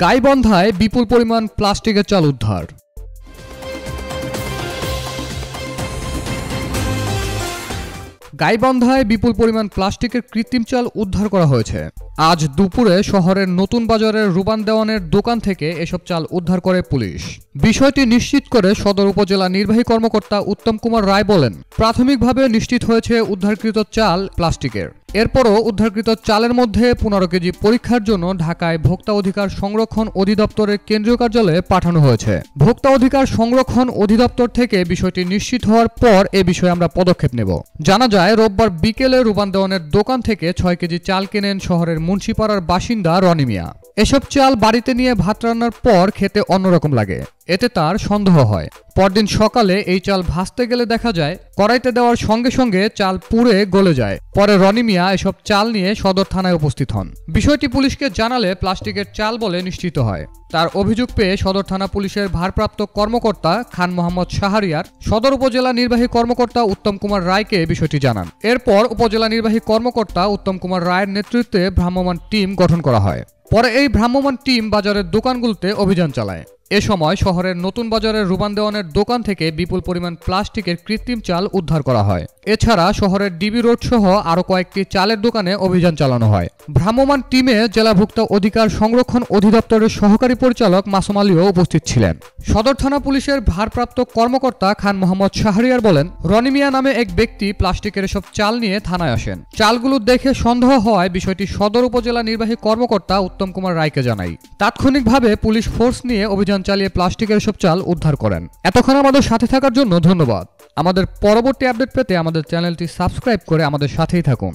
গাইবন্ধায় বিপুল পরিমাণ প্লাস্টিকের চাল উদ্ধার। গাইবন্ধায় বিপুল পরিমাণ প্লাস্টিকের কৃত্রিম চাল উদ্ধার করা হয়েছে। আজ দুপুরে শহরের নতুন বাজারের রুবান দেওয়ানের দোকান থেকে এসব চাল উদ্ধার করে পুলিশ। বিষয়টি নিশ্চিত করে সদর উপজেলা নির্বাহী কর্মকর্তা উত্তম কুমার রায় বলেন, প্রাথমিকভাবে নিশ্চিত হয়েছে উদ্ধারকৃত চাল প্লাস্টিকের। এরপরও উদ্ধারকৃত চালের মধ্যে পনেরো কেজি পরীক্ষার জন্য ঢাকায় ভোক্তা অধিকার সংরক্ষণ অধিদপ্তরের কেন্দ্রীয় কার্যালয়ে পাঠানো হয়েছে। ভোক্তা অধিকার সংরক্ষণ অধিদপ্তর থেকে বিষয়টি নিশ্চিত হওয়ার পর এ বিষয়ে আমরা পদক্ষেপ নেব। জানা যায়, রোববার বিকেলে রূপান দোকান থেকে ছয় কেজি চাল কেনেন শহরের মুন্সিপাড়ার বাসিন্দা রনি মিয়া। এসব চাল বাড়িতে নিয়ে ভাত রান্নার পর খেতে অন্যরকম লাগে। এতে তার সন্দেহ হয়। পরদিন সকালে এই চাল ভাসতে গেলে দেখা যায়, কড়াইতে দেওয়ার সঙ্গে সঙ্গে চাল পুড়ে গলে যায়। পরে রনি মিয়া এসব চাল নিয়ে সদর থানায় উপস্থিত হন। বিষয়টি পুলিশকে জানালে প্লাস্টিকের চাল বলে নিশ্চিত হয়। তার অভিযোগ পেয়ে সদর থানা পুলিশের ভারপ্রাপ্ত কর্মকর্তা খান মোহাম্মদ শাহরিয়ার, সদর উপজেলা নির্বাহী কর্মকর্তা উত্তম কুমার রায়কে বিষয়টি জানান। এরপর উপজেলা নির্বাহী কর্মকর্তা উত্তম কুমার রায়ের নেতৃত্বে ভ্রাম্যমাণ টিম গঠন করা হয়। পরে এই ভ্রাম্যমাণ টিম বাজারের দোকানগুলোতে অভিযান চালায়। এ সময় শহরের নতুন বাজারের রুবান দেওয়ানের দোকান থেকে বিপুল পরিমাণ প্লাস্টিকের কৃত্রিম চাল উদ্ধার করা হয়। এছাড়া শহরের ডিবি রোড সহ আরও কয়েকটি চালের দোকানে অভিযান চালানো হয়। ভ্রাম্যমাণ টিমে জেলাভুক্ত অধিকার সংরক্ষণ অধিদপ্তরের সহকারী পরিচালক মাসুম আলীও উপস্থিত ছিলেন। সদর থানা পুলিশের ভারপ্রাপ্ত কর্মকর্তা খান মোহাম্মদ শাহরিয়ার বলেন রনিমিয়া নামে এক ব্যক্তি প্লাস্টিকের এসব চাল নিয়ে থানায় আসেন। চালগুলো দেখে সন্দেহ হওয়ায় বিষয়টি সদর উপজেলা নির্বাহী কর্মকর্তা উত্তম কুমার রায়কে জানাই তাৎক্ষণিকভাবে পুলিশ ফোর্স নিয়ে অভিযান চালিয়ে প্লাস্টিকের সব চাল উদ্ধার করেন। এতক্ষণ আমাদের সাথে থাকার জন্য ধন্যবাদ। আমাদের পরবর্তী আপডেট পেতে আমাদের চ্যানেলটি সাবস্ক্রাইব করে আমাদের সাথেই থাকুন।